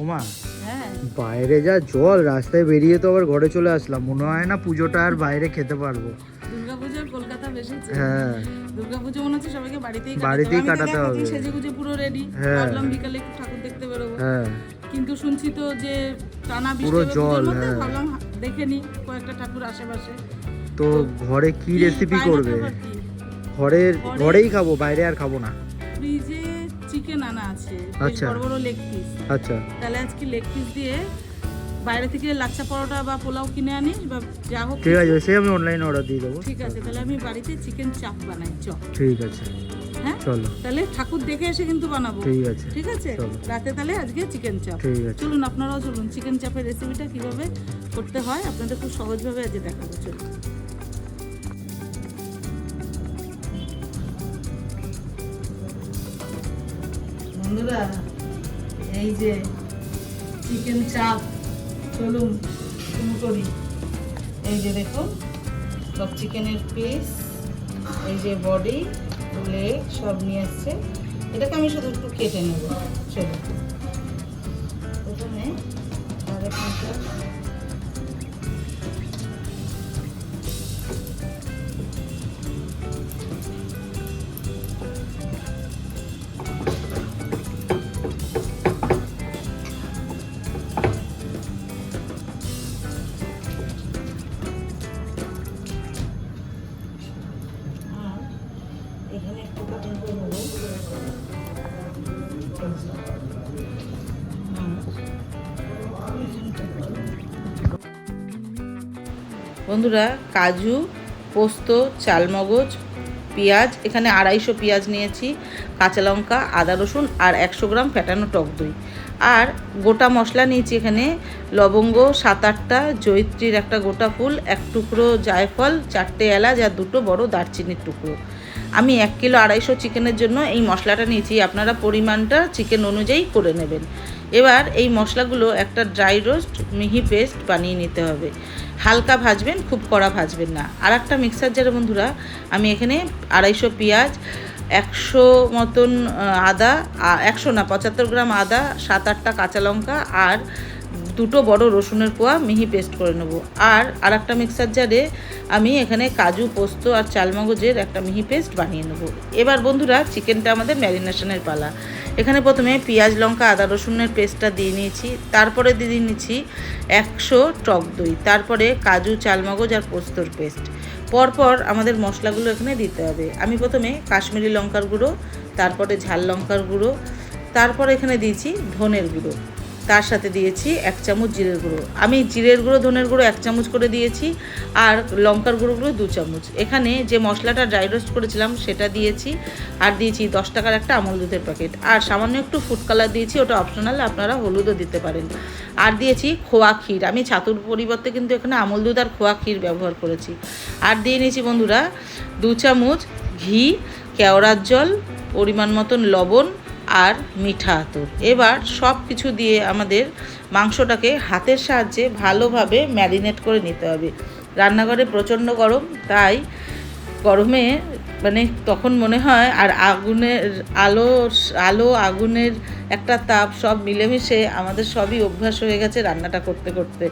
ওমা হ্যাঁ। বাইরে যা জল রাস্তায় বেরিয়ে তো আবার ঘরে চলে আসলাম। মনে হয় না পুজোটা আর বাইরে খেতে পারব। দুর্গাপুজোর কলকাতা বেশি হ্যাঁ। দুর্গাপুজো মনে হচ্ছে সবাইকে বাড়িতেই বাড়িতেই কাটাতে হবে। হবে। পুরো রেডি হ্যাঁ। ভাবলাম বিকালে একটু ঠাকুর দেখতে বেরোবো। হ্যাঁ। কিন্তু শুনছি তো যে টানা পুরো জল, হ্যাঁ। ভাবলাম দেখে নি কয়েকটা ঠাকুর আশেপাশে। তো ঘরে কি রেসিপি করবে? ঘরের ঘরেই খাব বাইরে আর খাব না। চিকেন আনা আছে আচ্ছা। বড় বড় লেগ পিস আচ্ছা। তাহলে আজকে লেগ পিস দিয়ে বাইরে থেকে লাচ্চা পরোটা বা পোলাও কিনে আনিস বা যা হোক ঠিক আছে সে আমি অনলাইনে অর্ডার দিয়ে দেবো। ঠিক আছে তাহলে আমি বাড়িতে চিকেন চাপ বানাই চপ ঠিক আছে। হ্যাঁ? চলো। তাহলে ঠাকুর দেখে এসে কিন্তু বানাবো। ঠিক আছে। ঠিক আছে? রাতে তাহলে আজকে চিকেন চাপ ঠিক আছে। চলুন আপনারাও চলুন চিকেন চাপের রেসিপিটা কীভাবে করতে হয় আপনাদের খুব সহজভাবে আজকে দেখাবো। চলুন। বন্ধুরা, এই যে চিকেন চাপ চলুন শুরু করি। এই যে দেখুন, সব চিকেনের পিস এই যে বডি লেগ সব নিয়ে আসছে। এটাকে আমি শুধু একটু কেটে নেব। চলো বন্ধুরা, কাজু, পোস্ত, চালমগজ, পেঁয়াজ, এখানে আড়াইশো পেঁয়াজ নিয়েছি, কাঁচা লঙ্কা, আদা রসুন আর একশো গ্রাম ফ্যাটানো টক দই। আর গোটা মশলা নিয়েছি এখানে, লবঙ্গ, সাত আটটা জৈত্রীর একটা গোটা ফুল, এক টুকরো জায়ফল, চারটে এলাচ আর দুটো বড় দারচিনির টুকরো। আমি এক কিলো আড়াইশো চিকেনের জন্য এই মশলাটা নিয়েছি। আপনারা পরিমাণটা চিকেন অনুযায়ী করে নেবেন। এবার এই মশলাগুলো একটা ড্রাই রোস্ট মিহি পেস্ট বানিয়ে নিতে হবে। হালকা ভাজবেন, খুব কড়া ভাজবেন না। আর একটা মিক্সার জারে বন্ধুরা, আমি এখানে আড়াইশো পেঁয়াজ, একশো মতন আদা একশো না, পঁচাত্তর গ্রাম আদা, সাত আটটা কাঁচা লঙ্কা আর দুটো বড় রসুনের কোয়া মিহি পেস্ট করে নেব। আর আর একটা মিক্সার জারে আমি এখানে কাজু, পোস্ত আর চালমগজের একটা মিহি পেস্ট বানিয়ে নেব। এবার বন্ধুরা, চিকেনটা আমাদের ম্যারিনেশনের পালা। এখানে প্রথমে পেঁয়াজ, লঙ্কা, আদা, রসুনের পেস্টটা দিয়ে নিয়েছি। তারপরে দিয়ে নিয়েছি একশো টক দই, তারপরে কাজু, চালমগজ আর পোস্তর পেস্ট। পরপর আমাদের মশলাগুলো এখানে দিতে হবে। আমি প্রথমে কাশ্মীরি লঙ্কার গুঁড়ো, তারপরে ঝাল লঙ্কার গুঁড়ো, তারপর এখানে দিয়েছি ধনের গুঁড়ো। তার সাথে দিয়েছি এক চামচ জিরের গুঁড়ো। আমি জিরের গুঁড়ো, ধনের গুঁড়ো এক চামচ করে দিয়েছি আর লঙ্কার গুঁড়োগুলো দু চামচ। এখানে যে মশলাটা ড্রাই রোস্ট করেছিলাম সেটা দিয়েছি আর দিয়েছি দশ টাকার একটা আমল দুধের প্যাকেট আর সামান্য একটু ফুড কালার দিয়েছি, ওটা অপশনাল আপনারা হলুদও দিতে পারেন। আর দিয়েছি খোয়া ক্ষীর। আমি ছাতুর পরিবর্তে কিন্তু এখানে আমল দুধ আর খোয়া ক্ষীর ব্যবহার করেছি। আর দিয়ে নিয়েছি বন্ধুরা দু চামচ ঘি, কেওড়ার জল, পরিমাণ মতন লবণ আর মিঠা আতর। এবার সব কিছু দিয়ে আমাদের মাংসটাকে হাতের সাহায্যে ভালোভাবে ম্যারিনেট করে নিতে হবে। রান্নাঘরে প্রচণ্ড গরম, তাই গরমে মানে তখন মনে হয় আর আগুনের আলো আলো, আগুনের একটা তাপ সব মিলেমিশে আমাদের সবই অভ্যাস হয়ে গেছে রান্নাটা করতে করতে।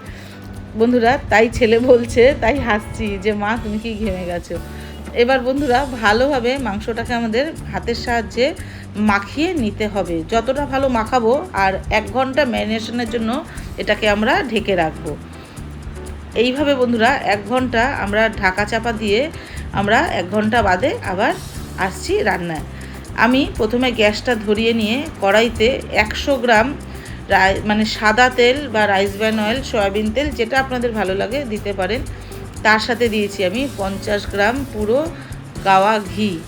বন্ধুরা, তাই ছেলে বলছে, তাই হাসছি যে, মা, তুমি কি ঘেমে গেছো? এবার বন্ধুরা ভালোভাবে মাংসটাকে আমাদের হাতের সাহায্যে মাখিয়ে নিতে হবে। যতটা ভালো মাখাবো আর এক ঘণ্টা ম্যারিনেশনের জন্য এটাকে আমরা ঢেকে রাখব। এইভাবে বন্ধুরা এক ঘণ্টা আমরা ঢাকা চাপা দিয়ে আমরা এক ঘণ্টা বাদে আবার আসছি রান্নায়। আমি প্রথমে গ্যাসটা ধরিয়ে নিয়ে কড়াইতে একশো গ্রাম মানে সাদা তেল বা রাইস ব্যান অয়েল, সয়াবিন তেল, যেটা আপনাদের ভালো লাগে দিতে পারেন। তার সাথে দিয়েছি আমি পঞ্চাশ গ্রাম পুরো গাওয়া ঘি।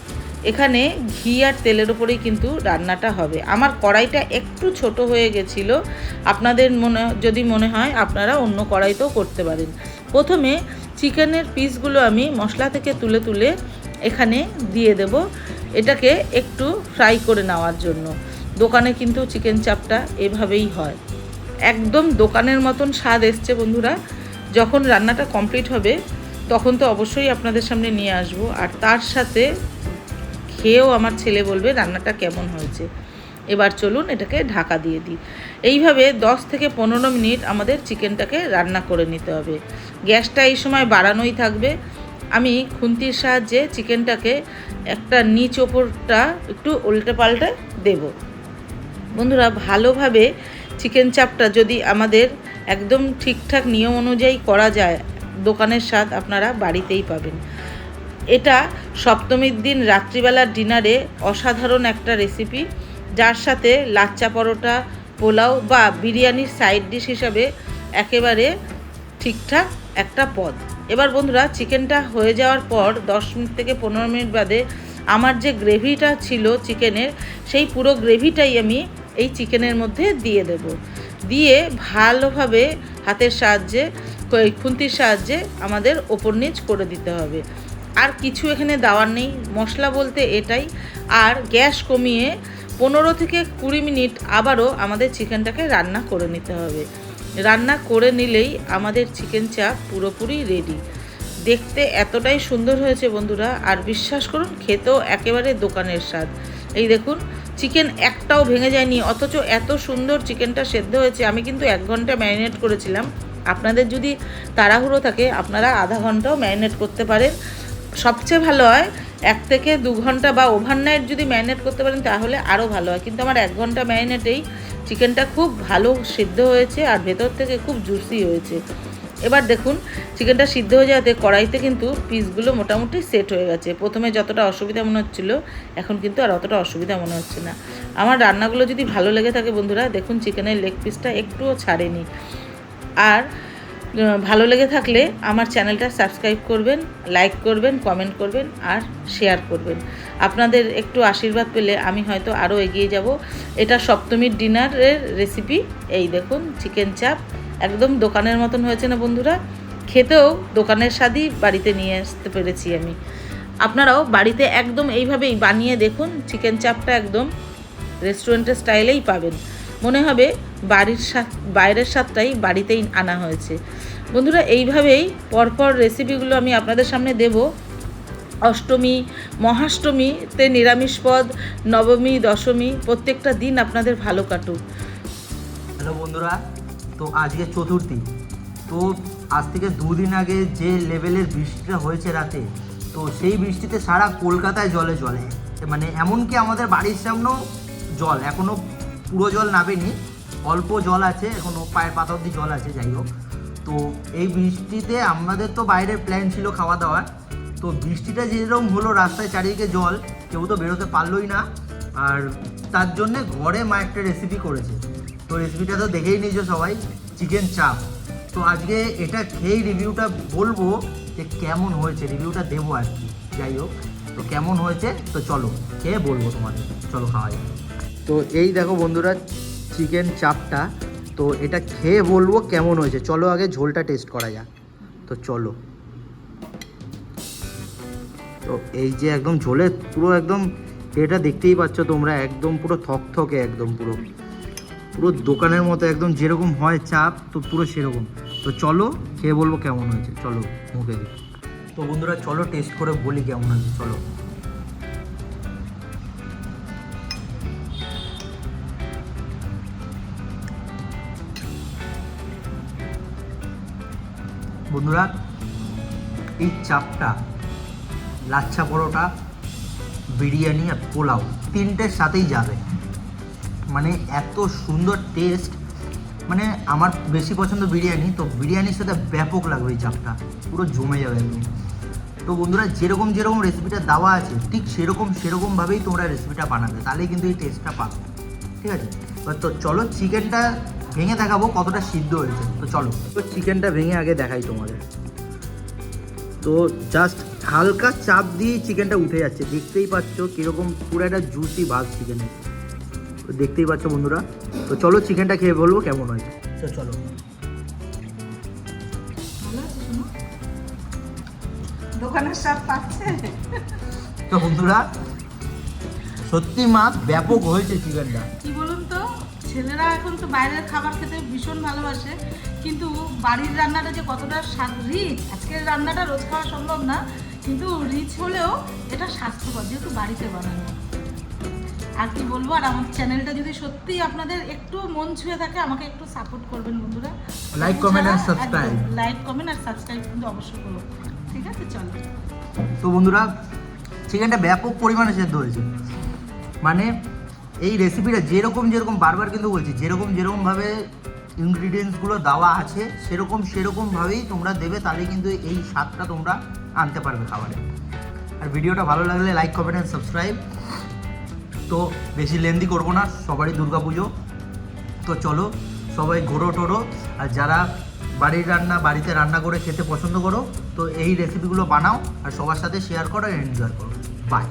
এখানে ঘি আর তেলের ওপরেই কিন্তু রান্নাটা হবে। আমার কড়াইটা একটু ছোট হয়ে গেছিল। আপনাদের মনে, যদি মনে হয়, আপনারা অন্য কড়াইতেও করতে পারেন। প্রথমে চিকেনের পিসগুলো আমি মশলা থেকে তুলে তুলে এখানে দিয়ে দেব। এটাকে একটু ফ্রাই করে নেওয়ার জন্য। দোকানে কিন্তু চিকেন চাপটা এভাবেই হয়। একদম দোকানের মতন স্বাদ এসছে বন্ধুরা। যখন রান্নাটা কমপ্লিট হবে, তখন তো অবশ্যই আপনাদের সামনে নিয়ে আসব। আর তার সাথে খেয়েও আমার ছেলে বলবে রান্নাটা কেমন হয়েছে। এবার চলুন এটাকে ঢাকা দিয়ে দিই। এইভাবে 10 থেকে পনেরো মিনিট আমাদের চিকেনটাকে রান্না করে নিতে হবে। গ্যাসটা এই সময় বাড়ানোই থাকবে। আমি খুন্তির সাহায্যে চিকেনটাকে একটা নিচ ওপরটা একটু উল্টে পাল্টে দেবো। বন্ধুরা, ভালোভাবে চিকেন চাপটা যদি আমাদের একদম ঠিকঠাক নিয়ম অনুযায়ী করা যায়, দোকানের স্বাদ আপনারা বাড়িতেই পাবেন। এটা সপ্তমীর দিন রাত্রিবেলার ডিনারে অসাধারণ একটা রেসিপি যার সাথে লাচ্চা পরোটা, পোলাও বা বিরিয়ানির সাইড ডিশ হিসাবে একেবারে ঠিকঠাক একটা পদ। এবার বন্ধুরা চিকেনটা হয়ে যাওয়ার পর দশ মিনিট থেকে পনেরো মিনিট বাদে আমার যে গ্রেভিটা ছিল চিকেনের সেই পুরো গ্রেভিটাই আমি এই চিকেনের মধ্যে দিয়ে দেব। দিয়ে ভালোভাবে হাতের সাহায্যে খুন্তির সাহায্যে আমাদের ওপর নিচ করে দিতে হবে। আর কিছু এখানে দেওয়ার নেই। মশলা বলতে এটাই। আর গ্যাস কমিয়ে পনেরো থেকে কুড়ি মিনিট আবারও আমাদের চিকেনটাকে রান্না করে নিতে হবে। রান্না করে নিলেই আমাদের চিকেন চাপ পুরোপুরি রেডি দেখতে এতটাই সুন্দর হয়েছে বন্ধুরা। আর বিশ্বাস করুন, খেতেও একেবারে দোকানের স্বাদ। এই দেখুন চিকেন একটাও ভেঙে যায়নি, অথচ এত সুন্দর চিকেনটা সেদ্ধ হয়েছে, আমি কিন্তু এক ঘণ্টা ম্যারিনেট করেছিলাম। আপনাদের যদি তাড়াহুড়ো থাকে, আপনারা আধা ঘন্টাও ম্যারিনেট করতে পারেন। সবচেয়ে ভালো হয়, এক থেকে দু ঘণ্টা বা ওভারনাইট যদি ম্যারিনেট করতে পারেন, তাহলে আরও ভালো হয়। কিন্তু আমার এক ঘণ্টা ম্যারিনেটেই চিকেনটা খুব ভালো সিদ্ধ হয়েছে, আর ভেতর থেকে খুব জুসি হয়েছে। এবার দেখুন, চিকেনটা সিদ্ধ হয়ে যাওয়াতে কড়াইতে কিন্তু পিসগুলো মোটামুটি সেট হয়ে গেছে। প্রথমে যতটা অসুবিধা মনে হচ্ছিল, এখন কিন্তু আর অতটা অসুবিধা মনে হচ্ছে না। আমার রান্নাগুলো যদি ভালো লেগে থাকে বন্ধুরা, দেখুন চিকেনের লেগ পিসটা একটুও ছাড়েনি। আর ভালো লেগে থাকলে আমার চ্যানেলটা সাবস্ক্রাইব করবেন লাইক করবেন কমেন্ট করবেন আর শেয়ার করবেন। আপনাদের একটু আশীর্বাদ পেলে আমি হয়তো আরও এগিয়ে যাব। এটা সপ্তমীর ডিনারের রেসিপি এই দেখুন, চিকেন চাপ। একদম দোকানের মতন হয়েছে না বন্ধুরা? খেতেও দোকানের স্বাদই বাড়িতে নিয়ে আসতে পেরেছি আমি। আপনারাও বাড়িতে একদম এইভাবেই বানিয়ে দেখুন চিকেন চাপটা একদম রেস্টুরেন্টের স্টাইলেই পাবেন। মনে হবে বাড়ির স্বাদ, বাইরের স্বাদটাই বাড়িতেই আনা হয়েছে। বন্ধুরা, এইভাবেই পরপর রেসিপিগুলো আমি আপনাদের সামনে দেব। অষ্টমী, মহাষ্টমীতে নিরামিষ পদ, নবমী, দশমী, প্রত্যেকটা দিন আপনাদের ভালো কাটুক। হ্যালো বন্ধুরা তো আজকে চতুর্থী। তো আজ থেকে দুদিন আগে যে লেভেলের বৃষ্টিটা হয়েছে রাতে, তো সেই বৃষ্টিতে সারা কলকাতায় জলে জলে। মানে এমনকি আমাদের বাড়ির সামনেও জল এখনও পুরো জল নামেনি, অল্প জল আছে এখনও পায়ের পাতা অব্দি জল আছে, যাই হোক। তো এই বৃষ্টিতে আমাদের তো বাইরের প্ল্যান ছিল খাওয়া দাওয়ার। তো বৃষ্টিটা যেরকম হলো রাস্তায় চারিদিকে জল, কেউ তো বেরোতে পারলোই না। আর তার জন্যে ঘরে মা একটা রেসিপি করেছে। তো রেসিপিটা তো দেখেই নিয়েছো সবাই চিকেন চাপ তো আজকে এটা খেয়েই রিভিউটা বলব যে কেমন হয়েছে রিভিউটা দেবো আর কি। যাই হোক, তো কেমন হয়েছে, তো চলো, খেয়ে বলব তোমাদের। চলো খাওয়া যাক। তো এই দেখো বন্ধুরা চিকেন চাপটা তো এটা খেয়ে বলব কেমন হয়েছে। চলো আগে ঝোলটা টেস্ট করা যাক। তো চলো। তো এই যে একদম ঝোলে পুরো একদম এটা দেখতেই পাচ্ছ তোমরা, একদম পুরো থকথকে একদম পুরো। পুরো দোকানের মতো একদম যেরকম হয় চাপ, তো পুরো সেরকম। তো চলো, খেয়ে বলব কেমন হয়েছে। চলো, মুখে দিই। তো বন্ধুরা, চলো টেস্ট করে বলি কেমন হয়েছে। চলো। বন্ধুরা, এই চাপটা, লাচ্ছা পরোটা, বিরিয়ানি আর পোলাও, তিনটের সাথেই যাবে। এত সুন্দর টেস্ট মানে আমার বেশি পছন্দ বিরিয়ানি, তো বিরিয়ানির সাথে ব্যাপক লাগবে এই চাপটা। পুরো জমে যাবে একদম। তো বন্ধুরা, যেরকম যেরকম রেসিপিটা দেওয়া আছে, ঠিক সেরকম সেরকমভাবেই তোমরা রেসিপিটা বানাবে। তাহলেই কিন্তু এই টেস্টটা পাবে। ঠিক আছে? এবার তো চলো চিকেনটা ভেঙে দেখাবো কতটা সিদ্ধ হয়েছে। তো চলো তো চিকেনটা ভেঙে আগে দেখাই তোমাদের। তো জাস্ট হালকা চাপ দিয়ে চিকেনটা উঠে যাচ্ছে। দেখতেই পাচ্ছ কীরকম পুরো একটা জুসি ভাগ চিকেনের তো দেখতেই পাচ্ছ বন্ধুরা। তো চলো চিকেনটা খেয়ে বলব কেমন হয়েছে। তো চলো। দোকানের স্বাদ পাচ্ছে? তো বন্ধুরা সত্যি মা ব্যাপক হয়েছে চিকেনটা। কি বলুন তো ছেলেরা এখন তো বাইরের খাবার খেতে ভীষণ ভালোবাসে কিন্তু বাড়ির রান্নাটা যে কতটা স্বাদ রিচ আজকের রান্নাটা রোজ খাওয়া সম্ভব না কিন্তু রিচ হলেও এটা স্বাস্থ্যকর যেহেতু বাড়িতে বানানো। আর কি বলব আর আমার চ্যানেলটা যদি সত্যি আপনাদের একটু মন ছুঁয়ে থাকে আমাকে একটু সাপোর্ট করবেন বন্ধুরা। Like comment and subscribe. Like comment R subscribe কিন্তু অবশ্যই করব। ঠিক আছে চলো। তো বন্ধুরা চিকেনটা ব্যাপক পরিমাণে সেদ্ধ হয়েছে। মানে এই রেসিপিটা যেরকম যেরকম বারবার কিন্তু বলছি যেরকম যেরকমভাবে ইনগ্রিডিয়েন্টসগুলো দেওয়া আছে সেরকম সেরকমভাবেই তোমরা দেবে তাহলে কিন্তু এই স্বাদটা তোমরা আনতে পারবে খাবারে। আর ভিডিওটা ভালো লাগলে লাইক কমেন্ট অ্যান্ড সাবস্ক্রাইব তো বেশি লেন্দি করব না, সবারই দুর্গা পুজো। তো চলো, সবাই ঘোরো টোরো, আর যারা বাড়ির রান্না, বাড়িতে রান্না করে খেতে পছন্দ করো, তো এই রেসিপিগুলো বানাও, আর সবার সাথে শেয়ার করো এনজয় করো। বাই